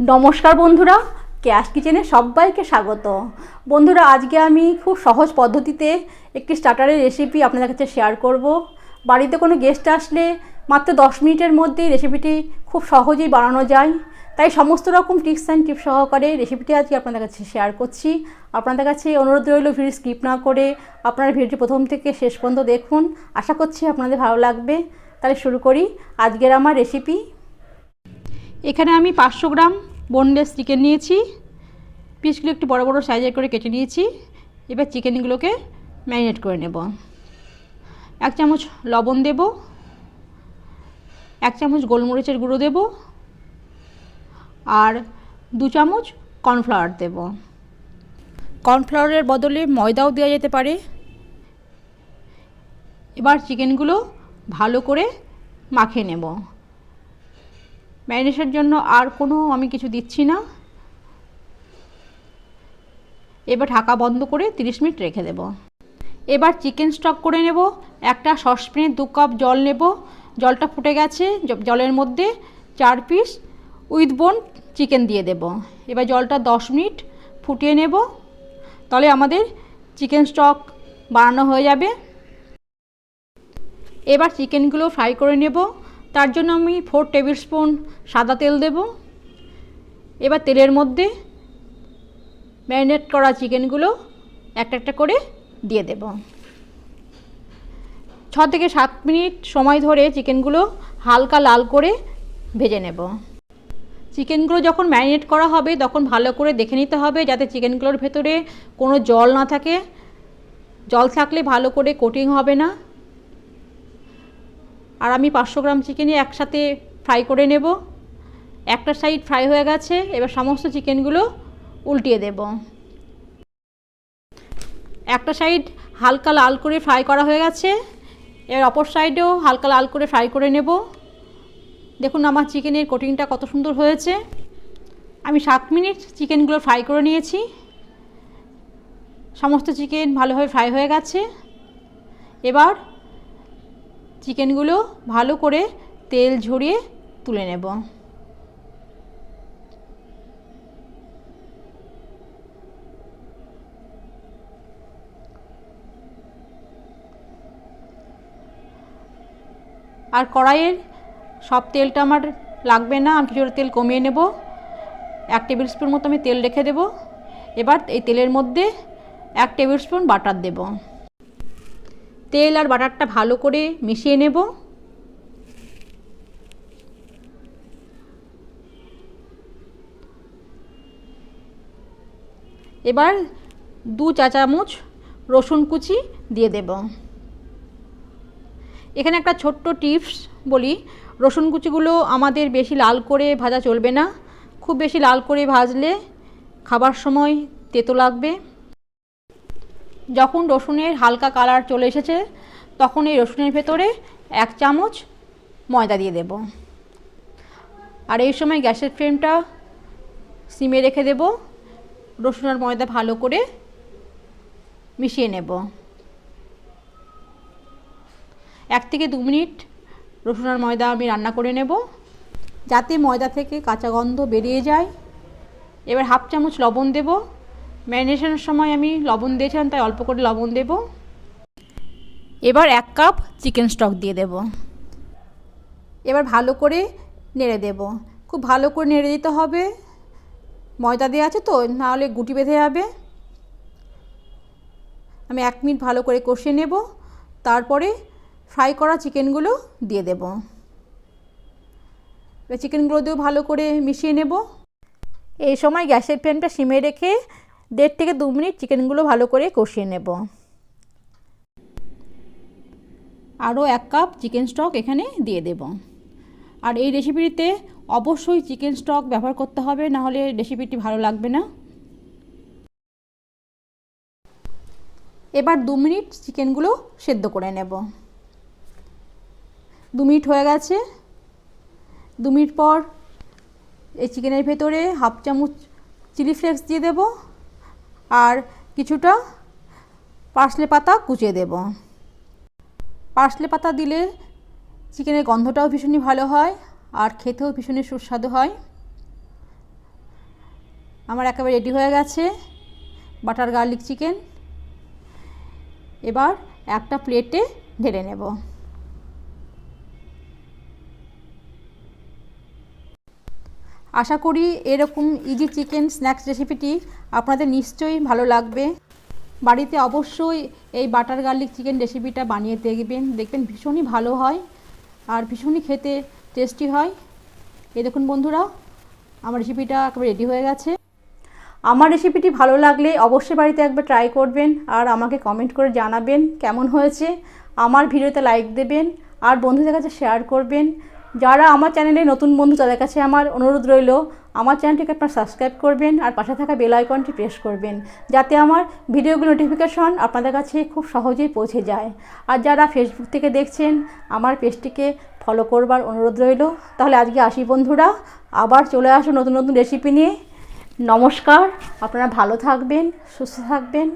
নমস্কার বন্ধুরা, ক্যাশ কিচেনে সবাইকে স্বাগত। বন্ধুরা, আজকে আমি খুব সহজ পদ্ধতিতে একটি স্টার্টারের রেসিপি আপনাদের কাছে শেয়ার করব। বাড়িতে কোনো গেস্ট আসলে মাত্র দশ মিনিটের মধ্যেই রেসিপিটি খুব সহজেই বানানো যায়। তাই সমস্ত রকম টিপস অ্যান্ড টিপস সহকারে রেসিপিটি আজকে আপনাদের কাছে শেয়ার করছি। আপনাদের কাছে অনুরোধ রইল ভিডিও স্কিপ না করে আপনারা ভিডিওটি প্রথম থেকে শেষ পর্যন্ত দেখুন। আশা করছি আপনাদের ভালো লাগবে। তাহলে শুরু করি। আজকের আমার রেসিপি এখানে আমি পাঁচশো গ্রাম বোনলেস চিকেন নিয়েছি। পিসগুলো একটু বড় বড় সাইজের করে কেটে নিয়েছি। এবার চিকেনগুলোকে ম্যারিনেট করে নেব। এক চামচ লবণ দেব। এক চামচ গোলমরিচের গুঁড়ো দেব। আর দু চামচ কর্নফ্লাওয়ার দেব। কর্নফ্লাওয়ারের বদলে ময়দাও দেওয়া যেতে পারে। এবার চিকেনগুলো ভালো করে মাখিয়ে নেব। ম্যারিনেশনের জন্য আর কোনো আমি কিছু দিচ্ছি না। এবার ঢাকা বন্ধ করে 30 মিনিট রেখে দেব। এবার চিকেন স্টক করে নেব, একটা সসপ্যানে দু কাপ জল নেব। জলটা ফুটে গেছে জলের মধ্যে চার পিস উইথ বোন চিকেন দিয়ে দেব। এবার জলটা 10 মিনিট ফুটিয়ে নেব। তাহলে আমাদের চিকেন স্টক বানানো হয়ে যাবে। এবার চিকেনগুলো ফ্রাই করে নেব। তার জন্য আমি ফোর টেবিল স্পুন সাদা তেল দেব। এবার তেলের মধ্যে ম্যারিনেট করা চিকেনগুলো একটা একটা করে দিয়ে দেব। ছ থেকে সাত মিনিট সময় ধরে চিকেনগুলো হালকা লাল করে ভেজে নেব। চিকেনগুলো যখন ম্যারিনেট করা হবে, তখন ভালো করে দেখে নিতে হবে যাতে চিকেনগুলোর ভেতরে কোনো জল না থাকে। জল থাকলে ভালো করে কোটিং হবে না। আর আমি পাঁচশো গ্রাম চিকেনই একসাথে ফ্রাই করে নেব। একটা সাইড ফ্রাই হয়ে গেছে, এবার সমস্ত চিকেনগুলো উল্টিয়ে দেব। একটা সাইড হালকা লাল করে ফ্রাই করা হয়ে গেছে, এবার অপর সাইডেও হালকা লাল করে ফ্রাই করে নেব। দেখুন আমার চিকেনের কোটিংটা কত সুন্দর হয়েছে। আমি সাত মিনিট চিকেনগুলো ফ্রাই করে নিয়েছি। সমস্ত চিকেন ভালোভাবে ফ্রাই হয়ে গেছে। এবার চিকেনগুলো ভালো করে তেল ঝরিয়ে তুলে নেব। আর কড়াইয়ের সব তেলটা আমার লাগবে না, আমি কিছুটা তেল কমিয়ে নেব। এক টেবিল স্পুন মতো আমি তেল রেখে দেব। এবার এই তেলের মধ্যে এক টেবিল স্পুন বাটার দেব। তেল আর বাটারটা ভালো করে মিশিয়ে নেব। এবার দু চা চামচ রসুন কুচি দিয়ে দেব। এখানে একটা ছোট্ট টিপস বলি, রসুন কুচিগুলো আমাদের বেশি লাল করে ভাজা চলবে না। খুব বেশি লাল করে ভাজলে খাবার সময় তেতো লাগবে। যখন রসুনের হালকা কালার চলে এসেছে, তখন এই রসুনের ভেতরে এক চামচ ময়দা দিয়ে দেব। আর এই সময় গ্যাসের ফ্লেমটা সিমে রেখে দেব। রসুন আর ময়দা ভালো করে মিশিয়ে নেব। এক থেকে দু মিনিট রসুন আর ময়দা আমি রান্না করে নেব, যাতে ময়দা থেকে কাঁচা গন্ধ বেরিয়ে যায়। এবার হাফ চামচ লবণ দেব। ম্যারিনেশনের সময় আমি লবণ দিয়েছিলাম, তাই অল্প করে লবণ দেব। এবার এক কাপ চিকেন স্টক দিয়ে দেব। এবার ভালো করে নেড়ে দেব। খুব ভালো করে নেড়ে দিতে হবে। ময়দা দেওয়া আছে তো, নাহলে গুটি বেঁধে যাবে। আমি এক মিনিট ভালো করে কষিয়ে নেব। তারপরে ফ্রাই করা চিকেনগুলো দিয়ে দেব। চিকেনগুলো দিয়েও ভালো করে মিশিয়ে নেব। এই সময় গ্যাসের ফ্লেমটা সিমে রেখে দেড় থেকে দু মিনিট চিকেনগুলো ভালো করে কষিয়ে নেব। আরও এক কাপ চিকেন স্টক এখানে দিয়ে দেব। আর এই রেসিপিটিতে অবশ্যই চিকেন স্টক ব্যবহার করতে হবে, না হলে রেসিপিটি ভালো লাগবে না। এবার দু মিনিট চিকেনগুলো সেদ্ধ করে নেব। দু মিনিট হয়ে গেছে। দু মিনিট পর এই চিকেনের ভেতরে হাফ চামচ চিলি ফ্লেক্স দিয়ে দেব। আর কিছুটা পার্সলে পাতা কুচিয়ে দেব। পার্সলে পাতা দিলে চিকেনের গন্ধটাও ভীষণই ভালো হয় আর খেতেও ভীষণই সুস্বাদু হয়। আমার একেবারে রেডি হয়ে গেছে বাটার গার্লিক চিকেন এবার একটা প্লেটে ঢেলে নেব। আশা করি এরকম ইজি চিকেন স্ন্যাক্স রেসিপিটি আপনাদের নিশ্চয়ই ভালো লাগবে। বাড়িতে অবশ্যই এই বাটার গার্লিক চিকেন রেসিপিটা বানিয়ে দেখবেন। দেখবেন ভীষণই ভালো হয় আর ভীষণই খেতে টেস্টি হয়। এই দেখুন বন্ধুরা, আমার রেসিপিটা একেবারে রেডি হয়ে গেছে। আমার রেসিপিটি ভালো লাগলে অবশ্যই বাড়িতে একবার ট্রাই করবেন আর আমাকে কমেন্ট করে জানাবেন কেমন হয়েছে। আমার ভিডিওতে লাইক দেবেন আর বন্ধুদের কাছে শেয়ার করবেন। যারা আমার চ্যানেলে নতুন বন্ধু, তাদের কাছে আমার অনুরোধ রইল, আমার চ্যানেলটিকে আপনারা সাবস্ক্রাইব করবেন আর পাশে থাকা বেল আইকনটি প্রেস করবেন, যাতে আমার ভিডিওগুলো নোটিফিকেশন আপনাদের কাছে খুব সহজেই পৌঁছে যায়। আর যারা ফেসবুক থেকে দেখছেন, আমার পেজটিকে ফলো করবার অনুরোধ রইল। তাহলে আজকে আসি বন্ধুরা, আবার চলে আসুন নতুন নতুন রেসিপি নিয়ে। নমস্কার, আপনারা ভালো থাকবেন, সুস্থ থাকবেন।